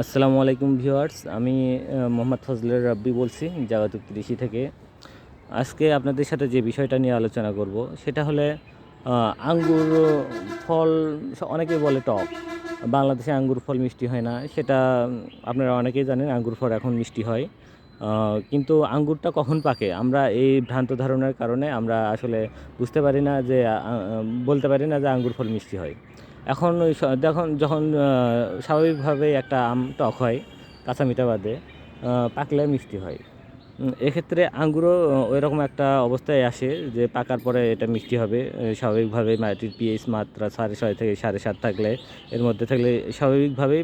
আসসালামু আলাইকুম ভিউয়ার্স, আমি মোহাম্মদ ফজলের রাব্বি বলছি জাগাতুক কৃষি থেকে। আজকে আপনাদের সাথে যে বিষয়টা নিয়ে আলোচনা করব, সেটা হলে আঙ্গুর ফল অনেকেই বলে টক। বাংলাদেশে আঙ্গুর ফল মিষ্টি হয় না, সেটা আপনারা অনেকেই জানেন, আঙ্গুর ফল এখন মিষ্টি হয়। কিন্তু আঙ্গুরটা কখন পাকে? আমরা এই ভ্রান্ত ধারণার কারণে আমরা আসলে বুঝতে পারি না যে বলতে পারি না যে আঙ্গুর ফল মিষ্টি হয়। এখন ওই স- যখন স্বাভাবিকভাবে একটা আম টক হয় কাঁচা মিঠা বাদে পাকলে মিষ্টি হয়। এক্ষেত্রে আঙ্গুরও ওই রকম একটা অবস্থায় আসে যে পাকার পরে এটা মিষ্টি হবে। স্বাভাবিকভাবে মাটির পিএইচ মাত্রা সাড়ে ছয় থেকে সাড়ে সাত থাকলে, এর মধ্যে থাকলে স্বাভাবিকভাবেই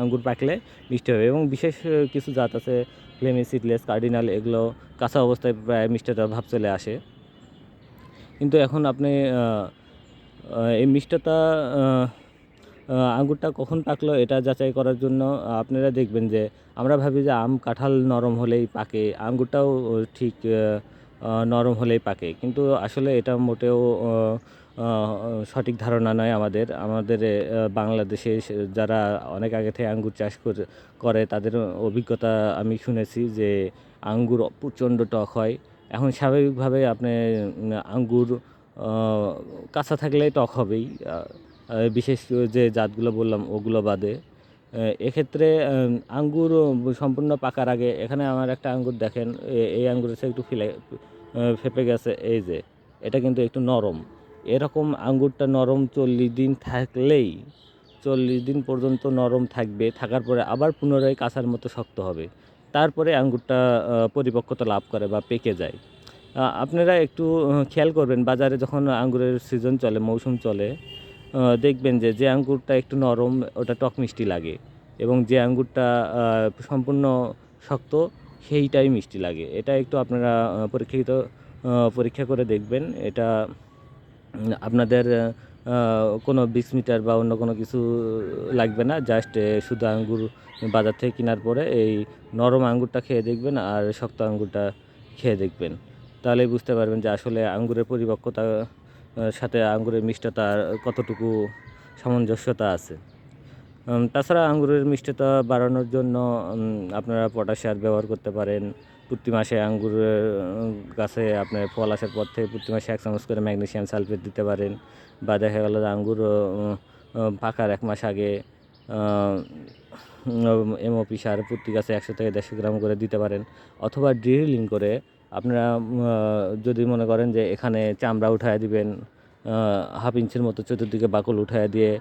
আঙ্গুর পাকলে মিষ্টি হবে। এবং বিশেষ কিছু জাত আছে, ফ্লেমি, সিডলেস, কার্ডিনাল, এগুলো কাঁচা অবস্থায় প্রায় মিষ্টিটা ভাব চলে আসে। কিন্তু এখন আপনি এই মিষ্টতা আঙ্গুরটা কখন পাকলো এটা যাচাই করার জন্য আপনারা দেখবেন যে আমরা ভাবি যে আম কাঁঠাল নরম হলেই পাকে, আঙ্গুরটাও ঠিক নরম হলেই পাকে। কিন্তু আসলে এটা মোটেও সঠিক ধারণা নয় আমাদের। আমাদের বাংলাদেশে যারা অনেক আগে থেকে আঙ্গুর চাষ করে- তাদের অভিজ্ঞতা আমি শুনেছি যে আঙ্গুর প্রচণ্ড টক হয়। এখন স্বাভাবিকভাবে আপনি আঙ্গুর কাঁচা থাকলে টক হবেই। বিশেষ যে জাতগুলো বললাম, ওগুলো বাদে। এক্ষেত্রে আঙ্গুর সম্পূর্ণ পাকার আগে, এখানে আমার একটা আঙ্গুর দেখেন এই আঙ্গুরের একটু ফেলে ফেপে গেছে, এই যে, এটা কিন্তু একটু নরম। এরকম আঙ্গুরটা নরম চল্লিশ দিন থাকলেই, চল্লিশ দিন পর্যন্ত নরম থাকবে, থাকার পরে আবার পুনরায় কাঁচার মতো শক্ত হবে। তারপরে আঙ্গুরটা পরিপক্কতা লাভ করে বা পেকে যায়। আপনারা একটু খেয়াল করবেন, বাজারে যখন আঙ্গুরের সিজন চলে, মৌসুম চলে দেখবেন যে যে আঙ্গুরটা একটু নরম, ওটা টক মিষ্টি লাগে এবং যে আঙ্গুরটা সম্পূর্ণ শক্ত, সেইটাই মিষ্টি লাগে। এটা একটু আপনারা পরীক্ষিত পরীক্ষা করে দেখবেন। এটা আপনাদের কোনো বিশ মিটার বা অন্য কোনো কিছু লাগবে না। জাস্ট শুধু আঙ্গুর বাজার থেকে কেনার পরে এই নরম আঙ্গুরটা খেয়ে দেখবেন আর শক্ত আঙ্গুরটা খেয়ে দেখবেন। তাহলে বুঝতে পারবেন যে আসলে আঙ্গুরের পরিপক্কতা আহ, সাথে আঙ্গুরের মিষ্টতার কতটুকু সামঞ্জস্যতা আছে। তাছাড়া আঙ্গুরের মিষ্টতা বাড়ানোর জন্য আপনারা পটাশ সার ব্যবহার করতে পারেন। প্রতি মাসে আঙ্গুরের গাছে আপনার ফল আসার পর থেকে প্রতি মাসে এক চামচ করে ম্যাগনেশিয়াম সালফেট দিতে পারেন। বা দেখা গেল যে আঙ্গুর পাকার এক মাস আগে এমওপি সার প্রতি গাছে একশো থেকে দেড়শো গ্রাম করে দিতে পারেন। অথবা ড্রিলিং করে আপনারা যদি মনে করেন যে এখানে চামড়া উঠায় দিবেন হাফ ইঞ্চির মতো চতুর্দিকে বাকল উঠায় দিয়ে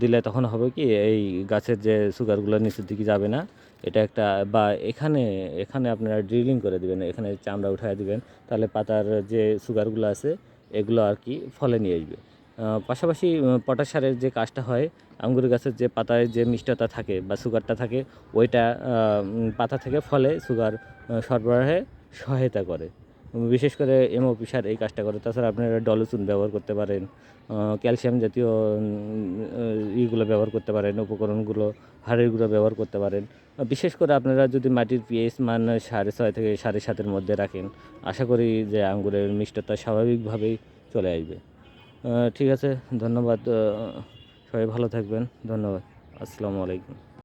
দিলে তখন হবে কি, এই গাছের যে সুগারগুলো নিচের দিকে যাবে না, এটা একটা, বা এখানে এখানে আপনারা ড্রিলিং করে দিবেন, এখানে চামড়া উঠায় দিবেন, তাহলে পাতার যে সুগারগুলো আছে, এগুলো আর কি ফলে নিয়ে আসবে। পাশাপাশি পটাশ সারের যে কাজটা হয়, আঙ্গুর গাছের যে পাতায় যে মিষ্টতা থাকে বা সুগারটা থাকে, ওইটা পাতা থেকে ফলে সুগার সরবরাহে সহায়তা করে। বিশেষ করে এমওপি সার এই কাজটা করে। তাছাড়া আপনারা ডলোচুন ব্যবহার করতে পারেন। ক্যালসিয়াম জাতীয় ইগুলো ব্যবহার করতে পারেন, উপকরণগুলো, হাড়ের গুঁড়ো ব্যবহার করতে পারেন। বিশেষ করে আপনারা যদি মাটির পিএইচ মান সাড়ে ছয় থেকে সাড়ে সাতের মধ্যে রাখেন, আশা করি যে আঙ্গুরের মিষ্টতা স্বাভাবিকভাবেই চলে আসবে। ঠিক আছে, ধন্যবাদ সবাই ভালো থাকবেন। ধন্যবাদ। আসসালামু আলাইকুম।